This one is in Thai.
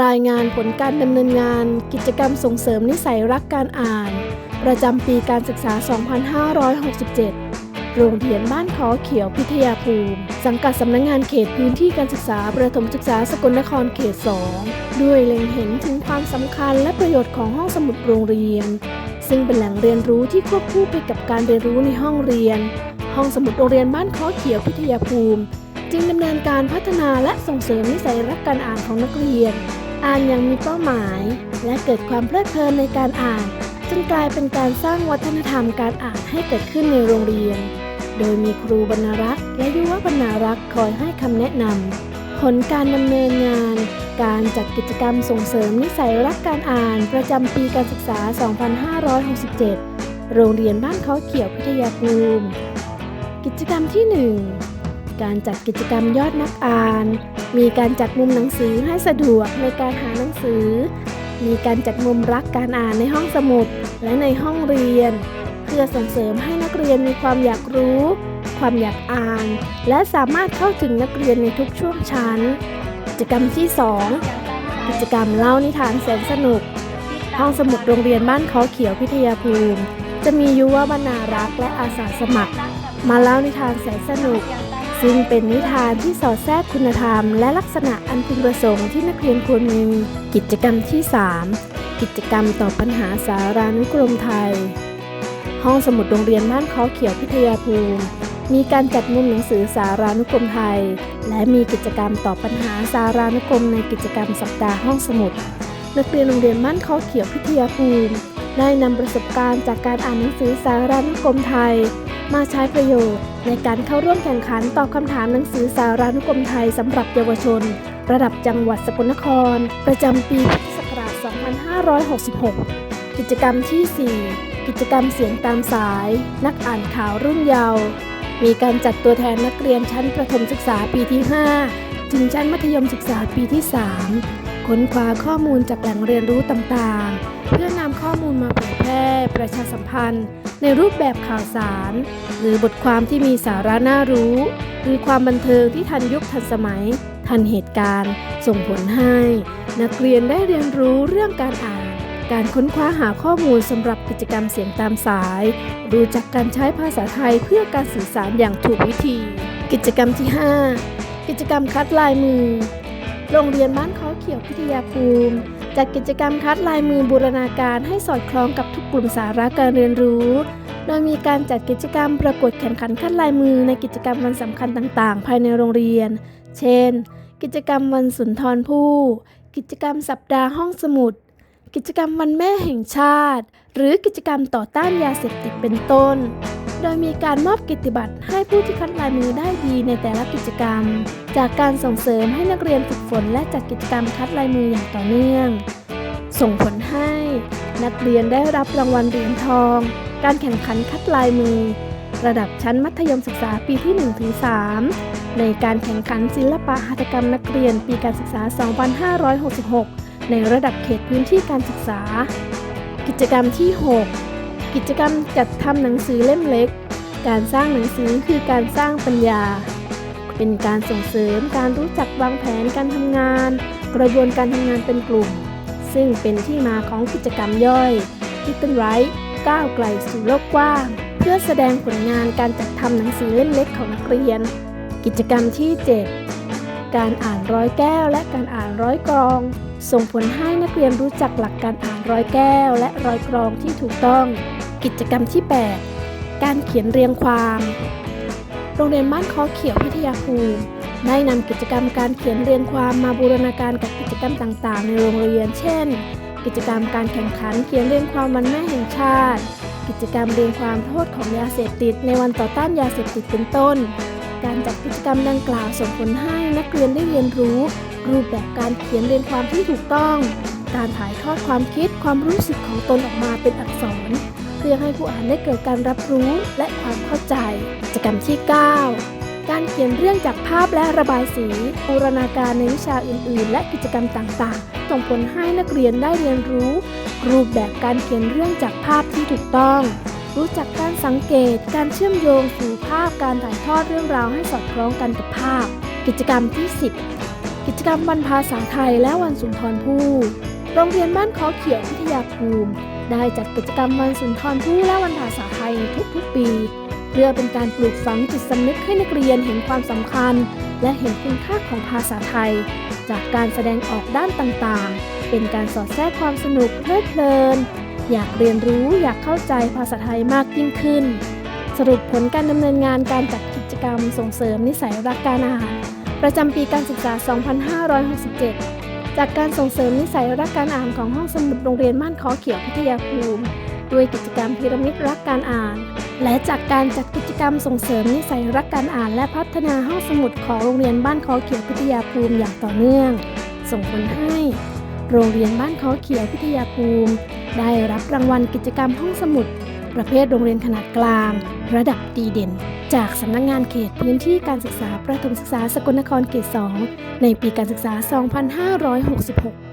รายงานผลการดำเนินงาน กิจกรรมส่งเสริมนิสัยรักการอ่าน ประจำปีการศึกษา 2567 โรงเรียนบ้านขอเขียวพิทยาภูมิ สังกัดสำนักงงานเขตพื้นที่การศึกษาประถมศึกษาสกลนครเขต 2 ด้วยเล็งเห็นถึงความสำคัญและประโยชน์ของห้องสมุดโรงเรียน ซึ่งเป็นแหล่งเรียนรู้ที่ควบคู่ไปกับการเรียนรู้ในห้องเรียน ห้องสมุดโรงเรียนบ้านขอเขียวพิทยาภูมิ จึงดำเนินการพัฒนาและส่งเสริมนิสัยรักการอ่านของนักเรียน อ่านอย่างมีเป้าหมาย และเกิดความเพลิดเพลินในการอ่านจนกลายเป็นการสร้างวัฒนธรรมการอ่านให้เกิดขึ้นในโรงเรียน โดยมีครูบรรณรักษ์และยุวบรรณรักษ์คอยให้คำแนะนำผลการดำเนินงาน การจัดกิจกรรมส่งเสริมนิสัยรักการอ่านประจำปีการศึกษา 2567 โรงเรียนบ้านเขาเขียวพิทยาภูมิกิจกรรมที่ 1 การจัดกิจกรรมยอดนักอ่าน มีการจัดมุมหนังสือให้สะดวกในการหาหนังสือ มีการจัดมุมรักการอ่านในห้องสมุดและในห้องเรียน เพื่อส่งเสริมให้นักเรียนมีความอยากรู้ ความอยากอ่าน และสามารถเข้าถึงนักเรียนในทุกช่วงชั้น กิจกรรมที่ 2 กิจกรรมเล่านิทานแสนสนุก ห้องสมุดโรงเรียนบ้านเขาเขียวพิทยาภูมิ จะมียุวบรรณารักษ์และอาสาสมัคร มาเล่านิทานแสนสนุก ซึ่งเป็นนิทานที่สอดแทรกคุณธรรม และลักษณะอันพึงประสงค์ที่นักเรียนควรมี กิจกรรมที่ 3 กิจกรรมตอบปัญหาสารานุกรมไทย ห้องสมุดโรงเรียนบ้านเขาเขียวพิทยาภูมิ มีการจัดมุมหนังสือสารานุกรมไทย และมีกิจกรรมตอบปัญหาสารานุกรมในกิจกรรมสัปดาห์ห้องสมุด นักเรียนโรงเรียนบ้านเขาเขียวพิทยาภูมิได้นำประสบการณ์จากการอ่านหนังสือสารานุกรมไทย มาใช้ประโยชน์ ในการเข้าร่วมแข่งขันตอบคำถามหนังสือสารานุกรมไทยสำหรับเยาวชน ระดับจังหวัดสกลนคร ประจำปีพุทธศักราช 2566 กิจกรรมที่ 4 กิจกรรมเสียงตามสาย นักอ่านข่าวรุ่นเยาว์มีการจัดตัวแทนนักเรียนชั้นประถมศึกษาปีที่ 5 ถึงชั้นมัธยมศึกษาปีที่ 3 ค้นคว้าข้อมูลจากแหล่งเรียนรู้ต่างๆ เพื่อนำข้อมูลมาเผยแพร่ประชาสัมพันธ์ ในรูปแบบข่าวสาร หรือบทความที่มีสาระน่ารู้ หรือความบันเทิงที่ทันยุคทันสมัย ทันเหตุการณ์ ส่งผลให้ นักเรียนได้เรียนรู้เรื่องการอ่าน การค้นคว้าหาข้อมูลสำหรับกิจกรรมเสียงตามสาย รู้จักการใช้ภาษาไทยเพื่อการสื่อสารอย่างถูกวิธี กิจกรรมที่ 5 กิจกรรมคัดลายมือ โรงเรียนบ้านเขาเขียวพิทยาภูมิ จัดกิจกรรมคัดลายมือบูรณาการให้สอดคล้องกับทุกกลุ่มสาระการเรียนรู้ โดยมีการจัดกิจกรรมประกวดแข่งขันคัดลายมือในกิจกรรมวันสำคัญต่างๆ ภายในโรงเรียน เช่น กิจกรรมวันสุนทรภู่ กิจกรรมสัปดาห์ห้องสมุด กิจกรรมวันแม่แห่งชาติ หรือกิจกรรมต่อต้านยาเสพติดเป็นต้น โดยมีการมอบกิตติบัตรให้ผู้ที่คัดลายมือได้ดีในแต่ละกิจกรรม จากการส่งเสริมให้นักเรียนฝึกฝนและจัดกิจกรรมคัดลายมืออย่างต่อเนื่อง ส่งผลให้ นักเรียนได้รับรางวัลเหรียญทอง การแข่งขันคัดลายมือ ระดับชั้นมัธยมศึกษาปีที่ 1-3 ในการแข่งขันศิลปะหัตถกรรมนักเรียนปีการศึกษา 2566 ในระดับเขตพื้นที่การศึกษา กิจกรรมที่ 6 กิจกรรมจัดทำหนังสือเล่มเล็ก การสร้างหนังสือคือการสร้างปัญญา เป็นการส่งเสริมการรู้จักวางแผนการทำงาน กระบวนการทำงานเป็นกลุ่ม ซึ่งเป็นที่มาของกิจกรรมย่อย Little Right ก้าวไกลสู่โลกกว้าง เพื่อแสดงผลงานการจัดทำหนังสือเล่มเล็กของนักเรียน กิจกรรมที่ 7 การอ่านร้อยแก้วและการอ่านร้อยกรองส่งผลให้นักเรียนรู้จักหลักการอ่านร้อยแก้วและร้อยกรองที่ถูกต้อง กิจกรรมที่ 8 การเขียนเรียงความ โรงเรียนบ้านคอเขียวพิทยาภูมิได้นำกิจกรรมการเขียนเรียงความมาบูรณาการกับกิจกรรมต่างๆ ในโรงเรียน เช่น กิจกรรมการแข่งขันเขียนเรียงความวันแม่แห่งชาติ กิจกรรมเรียงความโทษของยาเสพติด ในวันต่อต้านยาเสพติดเป็นต้น การจัดกิจกรรมดังกล่าวส่งผลให้นักเรียนได้เรียนรู้ รูปแบบการเขียนเรียงความที่ถูกต้อง การถ่ายทอดความคิดความรู้สึกของตนออกมาเป็นอักษร พื่อให้ผู้อ่านได้เกิดการรับรู้และความเข้าใจ กิจกรรมที่ 9 การเขียนเรื่องจากภาพและระบายสีบูรณาการในวิชาอื่น ๆ และกิจกรรมต่าง ๆ ส่งผลให้นักเรียนได้เรียนรู้ รูปแบบการเขียนเรื่องจากภาพที่ถูกต้อง รู้จักการสังเกต การเชื่อมโยงสู่ภาพการถ่ายทอดเรื่องราวให้สอดคล้องกันกับภาพ กิจกรรมที่ 10 กิจกรรมวันภาษาไทยและวันสุนทรภู่โรงเรียนบ้านขอเขียววิทยาภูมิ ได้จัดกิจกรรมวันสุนทรภู่และวันภาษาไทยในทุกๆปี เพื่อเป็นการปลูกฝังจิตสำนึกให้นักเรียนเห็นความสำคัญ และเห็นคุณค่าของภาษาไทย จากการแสดงออกด้านต่างๆ เป็นการสอดแทรกความสนุกเพลิดเพลิน อยากเรียนรู้อยากเข้าใจภาษาไทยมากยิ่งขึ้น สรุปผลการดำเนินงานการจัดกิจกรรมส่งเสริมนิสัยรักการอ่านประจำปีการศึกษา 2567 จากการส่งเสริมนิสัยรักการอ่านของห้องสมุดโรงเรียนม่านคอเขียวพิทยาภูมิด้วยกิจกรรมพีระมิดรักการอ่าน และจากการจัดกิจกรรมส่งเสริมนิสัยรักการอ่าน และพัฒนาห้องสมุดของโรงเรียนบ้านคอเขียวพิทยาภูมิอย่างต่อเนื่อง ส่งผลให้ โรงเรียนบ้านคอเขียวพิทยาภูมิ ได้รับรางวัลกิจกรรมห้องสมุด ประเภทโรงเรียนขนาดกลาง ระดับดีเด่น จากสำนักงงานเขตพื้นที่การศึกษาประถมศึกษาสกลนครเขต 2 ในปีการศึกษา 2566